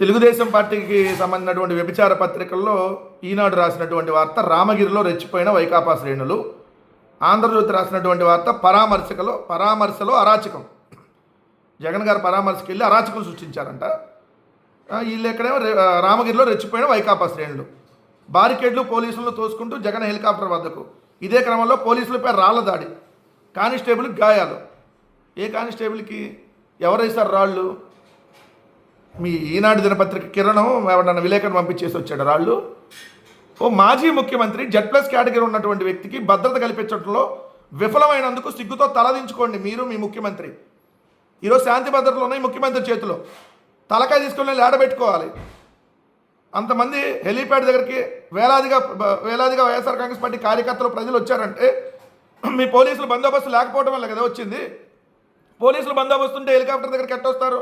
తెలుగుదేశం పార్టీకి సంబంధించినటువంటి వ్యభిచార పత్రికల్లో ఈనాడు రాసినటువంటి వార్త రామగిరిలో రెచ్చిపోయిన వైకాపా శ్రేణులు. ఆంధ్రజ్యోతి రాసినటువంటి వార్త పరామర్శకలో పరామర్శలో అరాచకం. జగన్ గారు పరామర్శకి వెళ్ళి అరాచకం సృష్టించారంట. వీళ్ళు ఎక్కడేమో రామగిరిలో రెచ్చిపోయిన వైకాపా శ్రేణులు. బారికేడ్లు పోలీసులను తోసుకుంటూ జగన్ హెలికాప్టర్ వద్దకు. ఇదే క్రమంలో పోలీసులపై రాళ్ళ దాడి. కానిస్టేబుల్కి గాయాలు. ఏ కానిస్టేబుల్కి? ఎవరేస్తారు రాళ్ళు? మీ ఈనాడు దినపత్రిక కిరణం ఎవరన్నా విలేకరుని పంపించేసి వచ్చాడు రాళ్ళు? ఓ మాజీ ముఖ్యమంత్రి జెడ్ ప్లస్ కేటగిరీ ఉన్నటువంటి వ్యక్తికి భద్రత కల్పించడంలో విఫలమైనందుకు సిగ్గుతో తలదించుకోండి మీరు మీ ముఖ్యమంత్రి. ఈరోజు శాంతి భద్రతలు ఉన్నాయి ముఖ్యమంత్రి చేతిలో. తలకాయ తీసుకుని వెళ్ళి అంతమంది హెలీప్యాడ్ దగ్గరికి వేలాదిగా వేలాదిగా వైఎస్ఆర్ కాంగ్రెస్ పార్టీ కార్యకర్తలు ప్రజలు వచ్చారంటే మీ పోలీసులు బందోబస్తు లేకపోవడం వల్ల కదా వచ్చింది. పోలీసులు బందోబస్తు ఉంటే హెలికాప్టర్ దగ్గరికి ఎట్టొస్తారు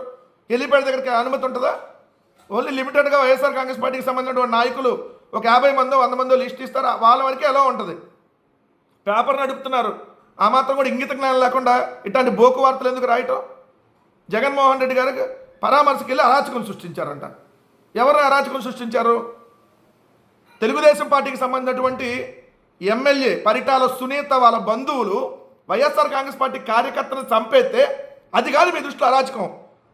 హెలీప్యాడ్ దగ్గరికి అనుమతి ఉంటుందా? ఓన్లీ లిమిటెడ్గా వైఎస్ఆర్ కాంగ్రెస్ పార్టీకి సంబంధించిన నాయకులు ఒక యాభై మందో వంద మందో లిస్ట్ ఇస్తారు? వాళ్ళ వరకే ఎలా ఉంటుంది? పేపర్ నడుపుతున్నారు ఆ మాత్రం కూడా ఇంగిత జ్ఞానం లేకుండా ఇట్లాంటి బోకు వార్తలు ఎందుకు రాయటం? జగన్మోహన్ రెడ్డి గారికి పరామర్శకి వెళ్ళి అరాచకం సృష్టించారంట. ఎవరు అరాచకం సృష్టించారు? తెలుగుదేశం పార్టీకి సంబంధించినటువంటి ఎమ్మెల్యే పరిటాల సునీత వాళ్ళ బంధువులు వైఎస్ఆర్ కాంగ్రెస్ పార్టీ కార్యకర్తలను చంపేస్తే అది కాదు మీ దృష్టిలో అరాచకం.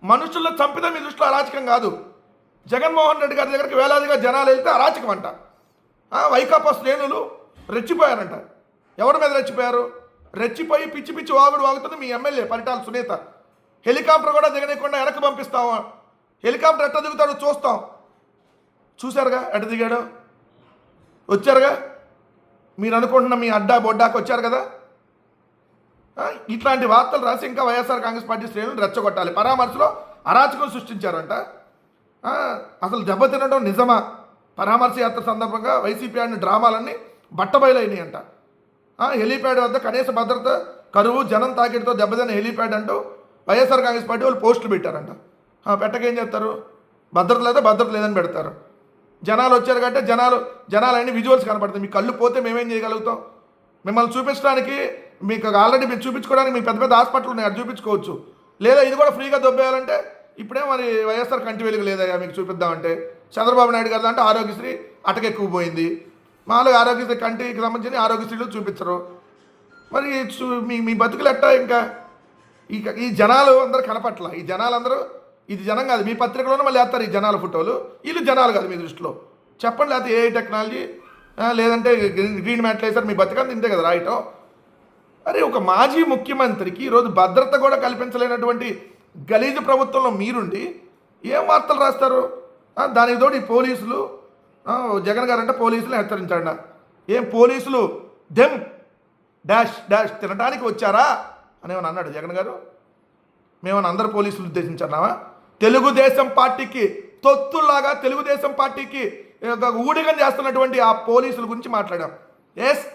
మనుషుల్లో చంపితే మీ దృష్టిలో అరాచకం కాదు. జగన్మోహన్ రెడ్డి గారి దగ్గరికి వేలాదిగా జనాలు వెళ్తే అరాచకం అంట వైకాపా శ్రేణులు రెచ్చిపోయారంట. ఎవరి మీద రెచ్చిపోయారు? రెచ్చిపోయి పిచ్చి పిచ్చి వాగుడు వాగుతుంది మీ ఎమ్మెల్యే పరిటాల సునీత. హెలికాప్టర్ కూడా దిగనీయకుండా వెనక్కి పంపిస్తాము హెలికాప్టర్ ఎట్ట దిగుతాడో చూస్తాం. చూశారుగా? ఎట్ట దిగాడు? వచ్చారుగా? మీరు అనుకుంటున్న మీ అడ్డా బొడ్డాకి వచ్చారు కదా? ఇట్లాంటి వార్తలు రాసి ఇంకా వైఎస్ఆర్ కాంగ్రెస్ పార్టీ శ్రేణులు రెచ్చగొట్టాలి. పరామర్శలో అరాచకం సృష్టించారంట. అసలు దెబ్బతినడం నిజమా? పరామర్శ యాత్ర సందర్భంగా వైసీపీ ఆడిన డ్రామాలన్నీ బట్టబయలైనాయంట. అంట హెలీప్యాడ్ వద్ద కనీస భద్రత కరువు జనం తాకిడితో దెబ్బతిన్న హెలీప్యాడ్ అంటూ వైఎస్ఆర్ కాంగ్రెస్ పార్టీ వాళ్ళు పోస్టులు పెట్టారంట. పెట్టకేం చేస్తారు? భద్రత లేదా భద్రత లేదని పెడతారు. జనాలు వచ్చారు కంటే జనాలు జనాలు అన్ని విజువల్స్ కనపడతాయి. మీ కళ్ళు పోతే మేమేం చేయగలుగుతాం? మిమ్మల్ని చూపించడానికి మీకు ఆల్రెడీ మీరు చూపించుకోవడానికి మీ పెద్ద పెద్ద హాస్పిటల్ ఉన్నాయి అది చూపించుకోవచ్చు. లేదా ఇది కూడా ఫ్రీగా దొబ్బేయాలంటే ఇప్పుడే మరి వైఎస్ఆర్ కంటి వెలుగు లేదయ్యా మీకు చూపిద్దామంటే. చంద్రబాబు నాయుడు గారు అంటే ఆరోగ్యశ్రీ అటకెక్కువ పోయింది మామూలుగా ఆరోగ్యశ్రీ కంటికి సంబంధించిన ఆరోగ్యశ్రీలు చూపించరు. మరి చూ మీ మీ బతుకులు ఎట్టా ఇంకా? ఈ ఈ జనాలు అందరూ కనపట్ల. ఈ జనాలందరూ ఇది జనం కాదు మీ పత్రికలోనే మళ్ళీ వేస్తారు ఈ జనాల ఫోటోలు. వీళ్ళు జనాలు కాదు మీ దృష్టిలో. చెప్పండి లేకపోతే ఏ టెక్నాలజీ లేదంటే గ్రీన్ గ్రీన్ మ్యాట్లు వేసారు మీ బతుకంతా ఇంతే కదా రాయటం. అరే ఒక మాజీ ముఖ్యమంత్రికి ఈరోజు భద్రత కూడా కల్పించలేనటువంటి గలీజు ప్రభుత్వంలో మీరుండి ఏం వార్తలు రాస్తారు? దానికి తోడు ఈ పోలీసులు జగన్ గారు అంటే పోలీసులు హెచ్చరించండి ఏం పోలీసులు దెమ్ డాష్ డాష్ తినడానికి వచ్చారా? అని అన్నాడు జగన్ గారు? మేమని అందరు పోలీసులు ఉద్దేశించున్నామా? తెలుగుదేశం పార్టీకి తొత్తుల్లాగా తెలుగుదేశం పార్టీకి ఊడిగం చేస్తున్నటువంటి ఆ పోలీసుల గురించి మాట్లాడాం. ఎస్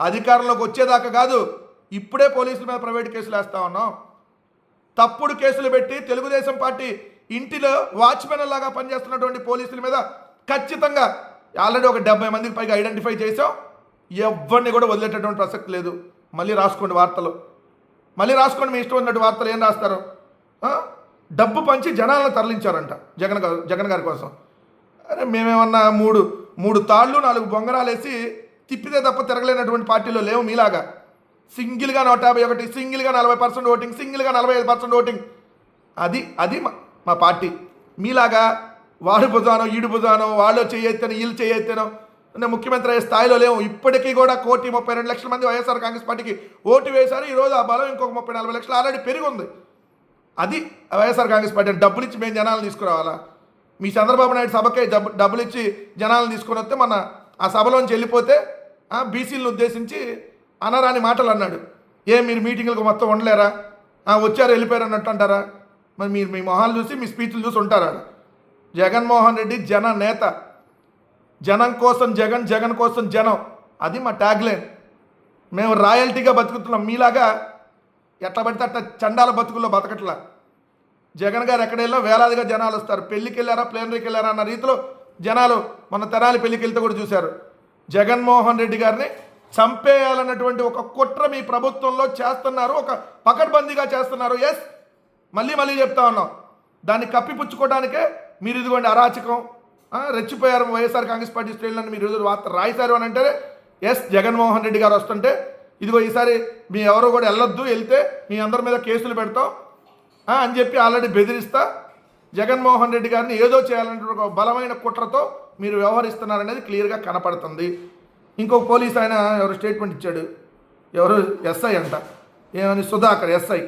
అధికారంలోకి వచ్చేదాకా కాదు ఇప్పుడే పోలీసుల మీద ప్రైవేట్ కేసులు వేస్తా ఉన్నాం. తప్పుడు కేసులు పెట్టి తెలుగుదేశం పార్టీ ఇంటిలో వాచ్మెన్ లాగా పనిచేస్తున్నటువంటి పోలీసుల మీద ఖచ్చితంగా ఆల్రెడీ ఒక డెబ్బై మందికి పైగా ఐడెంటిఫై చేసాం ఎవరిని కూడా వదిలేటటువంటి ప్రసక్తి లేదు. మళ్ళీ రాసుకోండి వార్తలు. మళ్ళీ రాసుకోండి మీ ఇష్టం ఉన్నట్టు వార్తలు ఏం రాస్తారు? డబ్బు పంచి జనాలను తరలించారంట జగన్ గారు జగన్ గారి కోసం. అరే మేమేమన్నా మూడు మూడు తాళ్ళు నాలుగు బొంగరాలు వేసి తిప్పితే తప్ప తిరగలేనటువంటి పార్టీలో లేవు మీలాగా. సింగిల్గా నూట యాభై ఒకటి సింగిల్గా నలభై పర్సెంట్ ఓటింగ్ సింగిల్గా నలభై ఐదు పర్సెంట్ ఓటింగ్. అది అది మా మా పార్టీ. మీలాగా వాడు భుజానో ఈడు భుజానో వాళ్ళు చేయెత్తనో వీళ్ళు చేయెత్తనో ముఖ్యమంత్రి అయ్యే స్థాయిలో లేవు ఇప్పటికీ కూడా కోటి ముప్పై రెండు లక్షల మంది వైఎస్ఆర్ కాంగ్రెస్ పార్టీకి ఓటు వేశారు. ఈరోజు ఆ బలం ఇంకొక ముప్పై నలభై లక్షలు ఆల్రెడీ పెరిగి ఉంది అది వైఎస్ఆర్ కాంగ్రెస్ పార్టీ డబ్బులు ఇచ్చి మేము జనాలను తీసుకురావాలా? మీ చంద్రబాబు నాయుడు సభకే డబ్బు డబ్బులు ఇచ్చి జనాలను తీసుకుని వస్తే మన ఆ సభలోంచి వెళ్ళిపోతే బీసీలను ఉద్దేశించి అనరాని మాటలు అన్నాడు ఏ మీరు మీటింగ్లకు మొత్తం ఉండలేరా? వచ్చారు వెళ్ళిపోయారు అన్నట్టు అంటారా? మరి మీరు మీ మొహాలు చూసి మీ స్పీచ్లు చూసి ఉంటారా జగన్మోహన్ రెడ్డి జన నేత. జనం కోసం జగన్ జగన్ కోసం జనం. అది మా ట్యాగ్లైన్. మేము రాయల్టీగా బతుకుతున్నాం. మీలాగా ఎట్లా పడితే అట్లా చండాల బతుకుల్లో బతకట్లా. జగన్ గారు ఎక్కడెళ్ళో వేలాదిగా జనాలు వస్తారు. పెళ్ళికి వెళ్ళారా ప్లేనరీకి వెళ్ళారా అన్న రీతిలో జనాలు మన తెనాలి పెళ్ళికి వెళ్తే కూడా చూశారు. జగన్మోహన్ రెడ్డి గారిని చంపేయాలన్నటువంటి ఒక కుట్ర మీ ప్రభుత్వంలో చేస్తున్నారు ఒక పకడ్బందీగా చేస్తున్నారు. ఎస్ మళ్ళీ మళ్ళీ చెప్తా ఉన్నాం. దాన్ని కప్పిపుచ్చుకోవడానికే మీరు ఇదిగోండి అరాచకం. రెచ్చిపోయారు వైఎస్ఆర్ కాంగ్రెస్ పార్టీ శ్రేణులను మీరు ఈరోజు వార్త రాయిశారు అని అంటే ఎస్ జగన్మోహన్ రెడ్డి గారు వస్తుంటే ఇదిగో ఈసారి మీ ఎవరు కూడా వెళ్ళొద్దు వెళ్తే మీ అందరి మీద కేసులు పెడతాం. అని చెప్పి ఆల్రెడీ బెదిరిస్తా. జగన్మోహన్ రెడ్డి గారిని ఏదో చేయాలనే ఒక బలమైన కుట్రతో మీరు వ్యవహరిస్తున్నారనేది క్లియర్గా కనపడుతుంది. ఇంకో పోలీస్ ఆయన ఎవరు స్టేట్మెంట్ ఇచ్చాడు? ఎవరు? ఎస్ఐ అంట. ఏమని? సుధాకర్ ఎస్ఐ.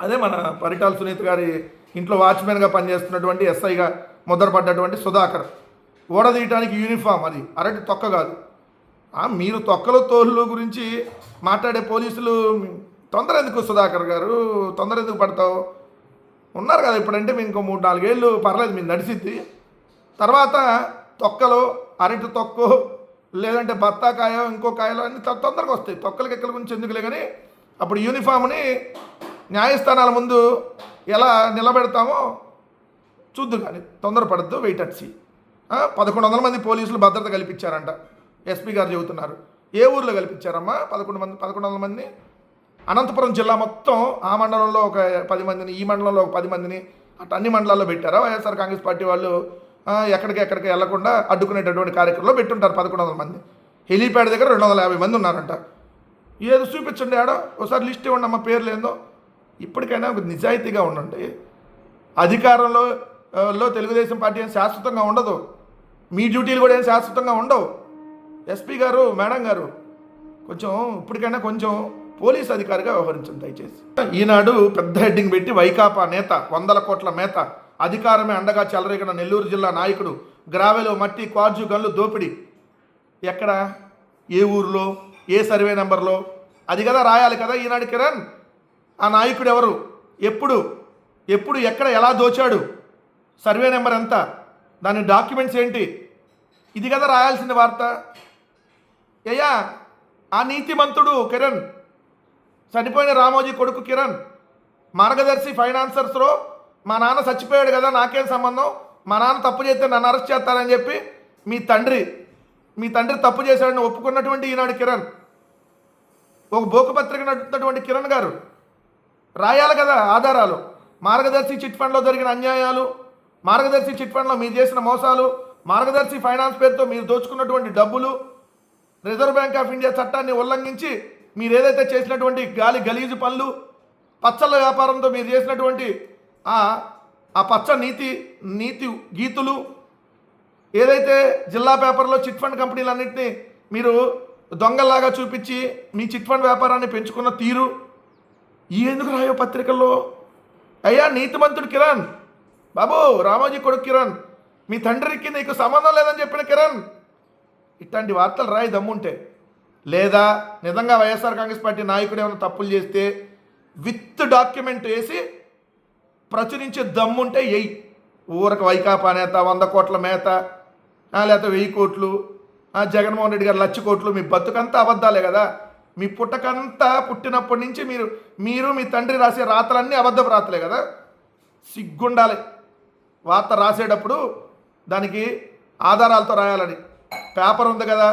అదే మన పరిటాల సునీత్ గారి ఇంట్లో వాచ్మెన్గా పనిచేస్తున్నటువంటి ఎస్ఐగా ముద్రపడ్డటువంటి సుధాకర్. ఓడదీయటానికి యూనిఫామ్ అది. అరటి తొక్క కాదు. మీరు తొక్కలు తోళ్ళు గురించి మాట్లాడే పోలీసులు తొందర ఎందుకు సుధాకర్ గారు? తొందర ఎందుకు పడతావు? ఉన్నారు కదా ఇప్పుడంటే మీ ఇంకో మూడు నాలుగేళ్ళు పర్లేదు మీరు నడిచిద్ది తర్వాత తొక్కలో అరటి తొక్కో లేదంటే బత్తాకాయ ఇంకో కాయలు అన్ని తొందరగా వస్తాయి. తొక్కలకి ఎక్కల గురించి ఎందుకులే కానీ అప్పుడు యూనిఫామ్ని న్యాయస్థానాల ముందు ఎలా నిలబెడతామో చూద్దు కానీ తొందరపడద్దు వెయిట్ అట్ సీ పదకొండు వందల మంది పోలీసులు భద్రత కల్పించారంట. ఎస్పీ గారు చెబుతున్నారు. ఏ ఊర్లో కల్పించారమ్మా? పదకొండు మంది పదకొండు వందల మంది? అనంతపురం జిల్లా మొత్తం ఆ మండలంలో ఒక పది మందిని ఈ మండలంలో ఒక పది మందిని అటు అన్ని మండలాల్లో పెట్టారా? వైఎస్ఆర్ కాంగ్రెస్ పార్టీ వాళ్ళు ఎక్కడికి ఎక్కడికి వెళ్ళకుండా అడ్డుకునేటటువంటి కార్యక్రమంలో పెట్టుంటారు పదకొండు వందల మంది. హెలీప్యాడ్ దగ్గర రెండు వందల యాభై మంది ఉన్నారంట. ఏదో చూపించండి ఆడ ఒకసారి లిస్ట్ ఇవ్వండి అమ్మ పేరు ఏందో. ఇప్పటికైనా ఒక నిజాయితీగా ఉండండి. అధికారంలో లో తెలుగుదేశం పార్టీ ఏం శాశ్వతంగా ఉండదు. మీ డ్యూటీలు కూడా ఏం శాశ్వతంగా ఉండవు. ఎస్పీ గారు మేడం గారు కొంచెం ఇప్పటికైనా కొంచెం పోలీస్ అధికారిగా వ్యవహరించండి దయచేసి. ఈనాడు పెద్ద హెడ్డింగ్ పెట్టి వైకాపా నేత వందల కోట్ల మేత అధికారమే అండగా చెలరేగిన నెల్లూరు జిల్లా నాయకుడు గ్రావెలో మట్టి క్వార్జు గన్లు దోపిడి. ఎక్కడ? ఏ ఊర్లో? ఏ సర్వే నెంబర్లో? అది కదా రాయాలి కదా ఈనాడు కిరణ్? ఆ నాయకుడు ఎవరు? ఎప్పుడు? ఎప్పుడు ఎక్కడ ఎలా దోచాడు? సర్వే నెంబర్ ఎంత? దాని డాక్యుమెంట్స్ ఏంటి? ఇది కదా రాయాల్సిన వార్త. అయ్యా ఆ నీతిమంతుడు కిరణ్ చనిపోయిన రామోజీ కొడుకు కిరణ్ మార్గదర్శి ఫైనాన్సర్స్లో మా నాన్న చచ్చిపోయాడు కదా నాకేం సంబంధం? మా నాన్న తప్పు చేస్తే నన్ను అరెస్ట్ చేస్తారని చెప్పి మీ తండ్రి మీ తండ్రి తప్పు చేశాడని ఒప్పుకున్నటువంటి ఈనాడు కిరణ్. ఒక బోకపత్రిక నడుపుతున్నటువంటి కిరణ్ గారు రాయాలి కదా ఆధారాలు. మార్గదర్శి చిట్ ఫండ్లో జరిగిన అన్యాయాలు మార్గదర్శి చిట్ ఫండ్లో మీరు చేసిన మోసాలు మార్గదర్శి ఫైనాన్స్ పేరుతో మీరు దోచుకున్నటువంటి డబ్బులు రిజర్వ్ బ్యాంక్ ఆఫ్ ఇండియా చట్టాన్ని ఉల్లంఘించి మీరు ఏదైతే చేసినటువంటి గాలి గలీజు పనులు పచ్చళ్ళ వ్యాపారంతో మీరు చేసినటువంటి ఆ పచ్చ నీతి నీతి గీతులు ఏదైతే జిల్లా పేపర్లో చిట్ ఫండ్ కంపెనీలన్నింటినీ మీరు దొంగల్లాగా చూపించి మీ చిట్ ఫండ్ వ్యాపారాన్ని పెంచుకున్న తీరు ఈ ఎందుకు రాయో పత్రికల్లో? అయ్యా నీతిమంతుడు కిరణ్. బాబు రామోజీ కొడుకు కిరణ్. మీ తండ్రికి నీకు సంబంధం లేదని చెప్పిన కిరణ్. ఇట్లాంటి వార్తలు రాయి దమ్ముంటే. లేదా నిజంగా వైఎస్ఆర్ కాంగ్రెస్ పార్టీ నాయకుడు ఏమైనా తప్పులు చేస్తే విత్ డాక్యుమెంట్ వేసి ప్రచురించే దమ్ముంటే ఎయ్యి ఊరకు వైకాపా నేత వంద కోట్ల మేత లేకపోతే వెయ్యి కోట్లు జగన్మోహన్ రెడ్డి గారు లక్ష కోట్లు మీ బతుకంతా అబద్ధాలే కదా? మీ పుట్టకంతా పుట్టినప్పటి నుంచి మీరు మీరు మీ తండ్రి రాసే రాతలన్నీ అబద్ధపు రాతలే కదా? సిగ్గుండాలి. వార్త రాసేటప్పుడు దానికి ఆధారాలతో రాయాలని. పేపర్ ఉంది కదా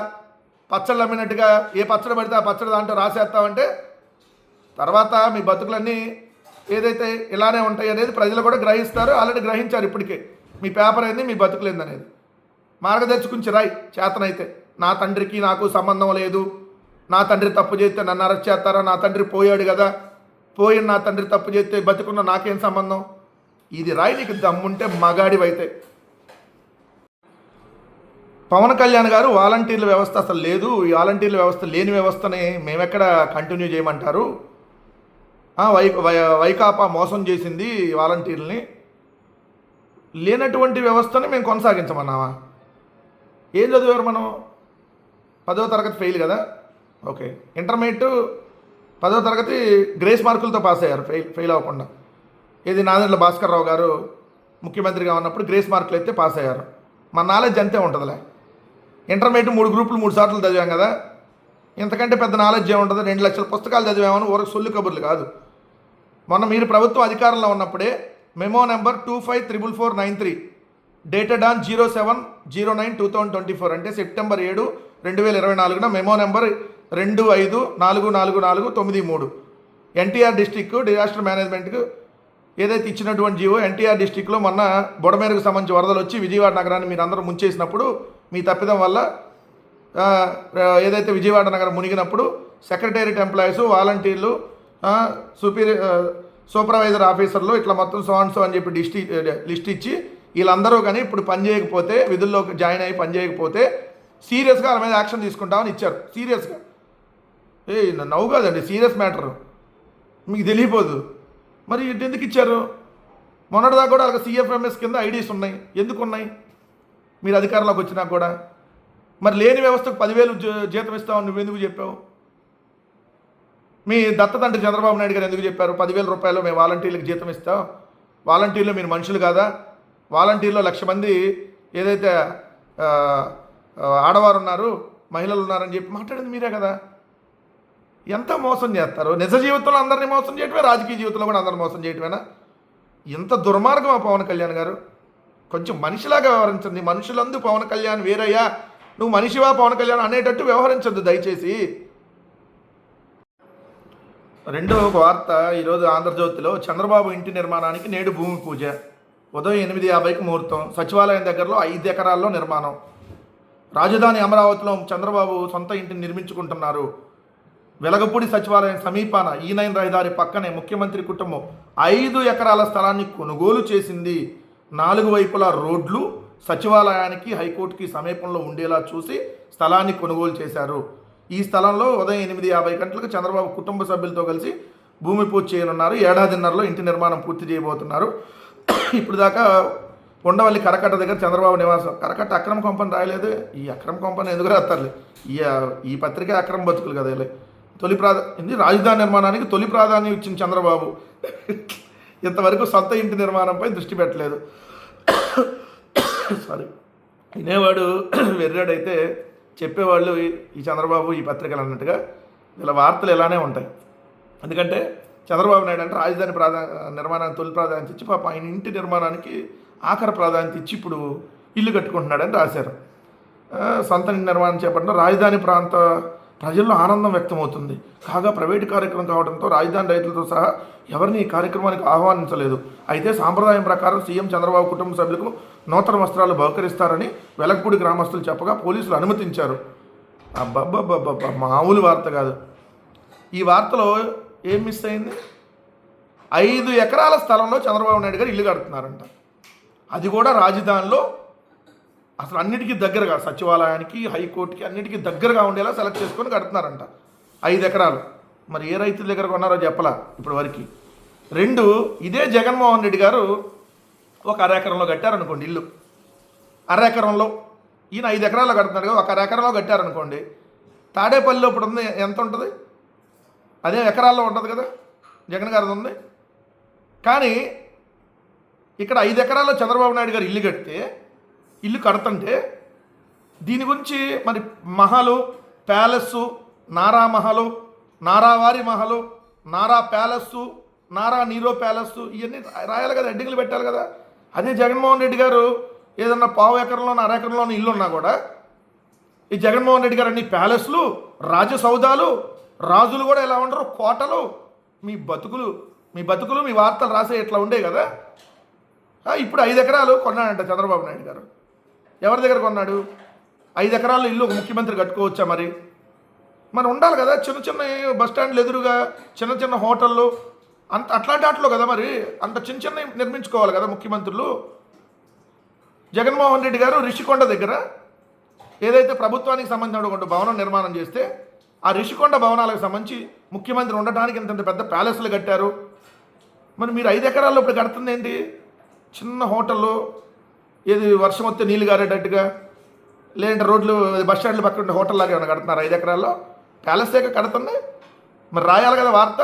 పచ్చళ్ళు అమ్మినట్టుగా ఏ పచ్చడి పడితే ఆ పచ్చడి దాంట్లో రాసేస్తామంటే తర్వాత మీ బతుకులన్నీ ఏదైతే ఇలానే ఉంటాయి అనేది ప్రజలు కూడా గ్రహిస్తారు ఆల్రెడీ గ్రహించారు ఇప్పటికే. మీ పేపర్ ఏంది మీ బతుకులు అనేది. మార్గదర్శకుంచి రాయి చేతనైతే. నా తండ్రికి నాకు సంబంధం లేదు. నా తండ్రి తప్పు చేస్తే నన్ను అరెస్ట్ చేస్తారా? నా తండ్రి పోయాడు కదా. పోయిన నా తండ్రి తప్పు చేస్తే బతుకున్న నాకేం సంబంధం? ఇది రాయి నీకు దమ్ముంటే మగాడివైతే పవన్ కళ్యాణ్ గారు వాలంటీర్ల వ్యవస్థ అసలు లేదు. ఈ వాలంటీర్ల వ్యవస్థ లేని వ్యవస్థని మేమెక్కడ కంటిన్యూ చేయమంటారు? వై వై- వైకాపా మోసం చేసింది వాలంటీర్ని లేనటువంటి వ్యవస్థని మేము కొనసాగించమన్నావా? ఏం చదివారు మనం? పదవ తరగతి ఫెయిల్ కదా? ఓకే. ఇంటర్మీడియట్ పదవ తరగతి గ్రేస్ మార్కులతో పాస్ అయ్యారు ఫెయిల్ ఫెయిల్ అవ్వకుండా. ఇది నాదెండ్ల భాస్కర్ రావు గారు ముఖ్యమంత్రిగా ఉన్నప్పుడు గ్రేస్ మార్కులు అయితే పాస్ అయ్యారు. మన నాలెడ్జ్ అంతే ఉంటుందిలే. ఇంటర్మీడియట్ మూడు గ్రూపులు మూడు సార్లు చదివాం కదా? ఇంతకంటే పెద్ద నాలెడ్జ్ ఏముంటుంది? రెండు లక్షల పుస్తకాలు చదివామని ఊరకు సొల్లు కబుర్లు కాదు. మొన్న మీరు ప్రభుత్వ అధికారంలో ఉన్నప్పుడే memo number two five triple four nine three dated on zero seven zero nine two thousand twenty four అంటే సెప్టెంబర్ ఏడు రెండు వేల ఇరవై నాలుగున మెమో నెంబర్ రెండు ఐదు నాలుగు నాలుగు నాలుగు తొమ్మిది మూడు. ఎన్టీఆర్ డిస్టిక్ డిజాస్టర్ మేనేజ్మెంట్కు ఏదైతే ఇచ్చినటువంటి జీవో ఎన్టీఆర్ డిస్టిక్లో మొన్న బుడమేరకు సంబంధించి వరదలు వచ్చి విజయవాడ నగరాన్ని మీరు అందరూ ముంచేసినప్పుడు మీ తప్పిదం వల్ల ఏదైతే విజయవాడ నగరం మునిగినప్పుడు సెక్రటేరియట్ ఎంప్లాయీస్ వాలంటీర్లు సుపీరియర్ సూపర్వైజర్ ఆఫీసర్లు ఇట్లా మొత్తం సో అండ్ సో అని చెప్పి లిస్ట్ లిస్ట్ ఇచ్చి వీళ్ళందరూ కానీ ఇప్పుడు పని చేయకపోతే విధుల్లో జాయిన్ అయ్యి పని చేయకపోతే సీరియస్గా వాళ్ళ మీద యాక్షన్ తీసుకుంటామని ఇచ్చారు. సీరియస్గా. ఏ నవ్వు కాదండి సీరియస్ మ్యాటర్. మీకు తెలియపోదు. మరి ఇటు ఎందుకు ఇచ్చారు? మొన్నటిదాకా కూడా వాళ్ళకి సిఎఫ్ఎంఎస్ కింద ఐడీస్ ఉన్నాయి. ఎందుకు ఉన్నాయి మీరు అధికారంలోకి వచ్చినా కూడా. మరి లేని వ్యవస్థకు పదివేలు జీ- జీతం ఇస్తామని నువ్వు ఎందుకు చెప్పావు? మీ దత్తతండ్రి చంద్రబాబు నాయుడు గారు ఎందుకు చెప్పారు? పదివేల రూపాయలు మేము వాలంటీర్లకు జీతం ఇస్తాం. వాలంటీర్లు మీరు మనుషులు కాదా? వాలంటీర్లో లక్ష మంది ఏదైతే ఆడవారు ఉన్నారు మహిళలు ఉన్నారని చెప్పి మాట్లాడింది మీరే కదా. ఎంత మోసం చేస్తారు? నిజ జీవితంలో అందరినీ మోసం చేయటమే రాజకీయ జీవితంలో కూడా అందరిని మోసం చేయటమేనా? ఇంత దుర్మార్గమా పవన్ కళ్యాణ్ గారు? కొంచెం మనిషిలాగా వ్యవహరించండి. మనుషులందు పవన్ కళ్యాణ్ వేరయ్యా. నువ్వు మనిషివా పవన్ కళ్యాణ్ అనేటట్టు వ్యవహరించద్దు దయచేసి. రెండో ఒక వార్త ఈరోజు ఆంధ్రజ్యోతిలో చంద్రబాబు ఇంటి నిర్మాణానికి నేడు భూమి పూజ. ఉదయం ఎనిమిది యాభైకి ముహూర్తం. సచివాలయం దగ్గరలో ఐదు ఎకరాల్లో నిర్మాణం. రాజధాని అమరావతిలో చంద్రబాబు సొంత ఇంటిని నిర్మించుకుంటున్నారు. వెలగపూడి సచివాలయం సమీపాన ఈ నైన్ రహదారి పక్కనే ముఖ్యమంత్రి కుటుంబం ఐదు ఎకరాల స్థలాన్ని కొనుగోలు చేసింది. నాలుగు వైపులా రోడ్లు సచివాలయానికి హైకోర్టుకి సమీపంలో ఉండేలా చూసి స్థలాన్ని కొనుగోలు చేశారు. ఈ స్థలంలో ఉదయం ఎనిమిది యాభై గంటలకు చంద్రబాబు కుటుంబ సభ్యులతో కలిసి భూమి పూజ చేయనున్నారు. ఏడాదిన్నరలో ఇంటి నిర్మాణం పూర్తి చేయబోతున్నారు. ఇప్పుడు దాకా ఉండవల్లి కరకట్ట దగ్గర చంద్రబాబు నివాసం కరకట్ట అక్రమ కొంపని రాయలేదు. ఈ అక్రమ కొంపని ఎందుకు రాస్తారులే ఈ ఈ పత్రిక అక్రమ బతుకులు కదా తొలి ప్రాధా ఇది రాజధాని నిర్మాణానికి తొలి ప్రాధాన్యం ఇచ్చిన చంద్రబాబు. ఇంతవరకు సొంత ఇంటి నిర్మాణంపై దృష్టి పెట్టలేదు. సారీ వినేవాడు వెర్రాడైతే చెప్పేవాళ్ళు ఈ- చంద్రబాబు ఈ పత్రికలు అన్నట్టుగా ఇలా వార్తలు ఇలానే ఉంటాయి. ఎందుకంటే చంద్రబాబు నాయుడు అంటే రాజధాని ప్రాధా నిర్మాణానికి తొలి ప్రాధాన్యత ఇచ్చి పాప ఆయన ఇంటి నిర్మాణానికి ఆఖరి ప్రాధాన్యత ఇచ్చి ఇప్పుడు ఇల్లు కట్టుకుంటున్నాడని రాశారు. సొంత నిర్మాణం చేపట్టడం రాజధాని ప్రాంత ప్రజల్లో ఆనందం వ్యక్తమవుతుంది. కాగా ప్రైవేటు కార్యక్రమం కావడంతో రాజధాని రైతులతో సహా ఎవరిని ఈ కార్యక్రమానికి ఆహ్వానించలేదు. అయితే సాంప్రదాయం ప్రకారం సీఎం చంద్రబాబు కుటుంబ సభ్యులకు నూతన వస్త్రాలు బహుకరిస్తారని వెలగపూడి గ్రామస్తులు చెప్పగా పోలీసులు అనుమతించారు. అబ్బబ్బబ్బబ్బ మామూలు వార్త కాదు. ఈ వార్తలో ఏం మిస్ అయింది? ఐదు ఎకరాల స్థలంలో చంద్రబాబు నాయుడు గారు ఇల్లు కడుతున్నారంట. అది కూడా రాజధానిలో అసలు అన్నిటికీ దగ్గరగా సచివాలయానికి హైకోర్టుకి అన్నిటికీ దగ్గరగా ఉండేలా సెలెక్ట్ చేసుకొని కడుతున్నారంట. ఐదు ఎకరాలు. మరి ఏ రైతుల దగ్గర కొన్నారో చెప్పలా ఇప్పటి వరకు. రెండు ఇదే జగన్మోహన్ రెడ్డి గారు ఒక అర ఎకరంలో కట్టారనుకోండి ఇల్లు. అర ఎకరంలో ఈయన ఐదు ఎకరాల్లో కడుతున్నాడు కదా ఒక అర ఎకరంలో కట్టారనుకోండి తాడేపల్లిలో ఇప్పుడు ఉంది ఎంత ఉంటుంది? అదే ఎకరాల్లో ఉంటుంది కదా జగన్ గారిది ఉంది. కానీ ఇక్కడ ఐదు ఎకరాల్లో చంద్రబాబు నాయుడు గారు ఇల్లు కడితే ఇల్లు కడుతుంటే దీని గురించి మరి మహలు ప్యాలెస్సు నారా మహలు నారావారి Mahal Nara palace Nara Nero palace ఇవన్నీ రాయాలి కదా హెడ్డింగ్లు పెట్టాలి కదా. అదే జగన్మోహన్ రెడ్డి గారు ఏదన్నా పావు ఎకరంలోనూ అర ఎకరంలోనో ఇల్లు ఉన్నా కూడా ఈ జగన్మోహన్ రెడ్డి గారు అన్ని ప్యాలెస్లు రాజసౌధాలు రాజులు కూడా ఎలా ఉండరు? కోటలు. మీ బతుకులు మీ బతుకులు మీ వార్తలు రాసే ఇట్లా ఉండే కదా? ఇప్పుడు ఐదు ఎకరాలు కొన్నాడంట చంద్రబాబు నాయుడు గారు. ఎవరి దగ్గర కొన్నాడు? ఐదు ఎకరాల్లో ఇల్లు ఒక ముఖ్యమంత్రి కట్టుకోవచ్చా మరి? మరి ఉండాలి కదా. చిన్న చిన్న బస్ స్టాండ్లు ఎదురుగా చిన్న చిన్న హోటళ్ళు అంత అట్లాంటి వాటిలో కదా మరి? అంత చిన్న చిన్న నిర్మించుకోవాలి కదా ముఖ్యమంత్రులు? జగన్మోహన్ రెడ్డి గారు రిషికొండ దగ్గర ఏదైతే ప్రభుత్వానికి సంబంధించిన భవనం నిర్మాణం చేస్తే ఆ రిషికొండ భవనాలకు సంబంధించి ముఖ్యమంత్రి ఉండటానికి ఇంత పెద్ద ప్యాలెస్లు కట్టారు. మరి మీరు ఐదు ఎకరాల్లో ఇప్పుడు కడుతుంది ఏంటి? చిన్న హోటల్లో ఏది వర్షం వస్తే నీళ్ళు గారేటట్టుగా లేదంటే రోడ్లు బస్ స్టాండ్లు పక్కన ఉండే హోటల్ లాగా ఏమైనా కడుతున్నారు ఐదు ఎకరాల్లో? ప్యాలెస్ దగ్గర కడుతుంది మరి రాయాలి కదా వార్త.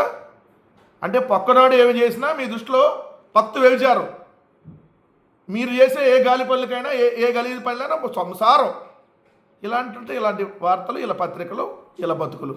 అంటే పక్కనాడు ఏమి చేసినా మీ దృష్టిలో పత్తు వెలిచారు. మీరు చేసే ఏ గాలి పనులకైనా ఏ ఏ గలీజు పనులైనా సంసారం. ఇలాంటి ఇలాంటి వార్తలు ఇలా పత్రికలు ఇలా బతుకులు.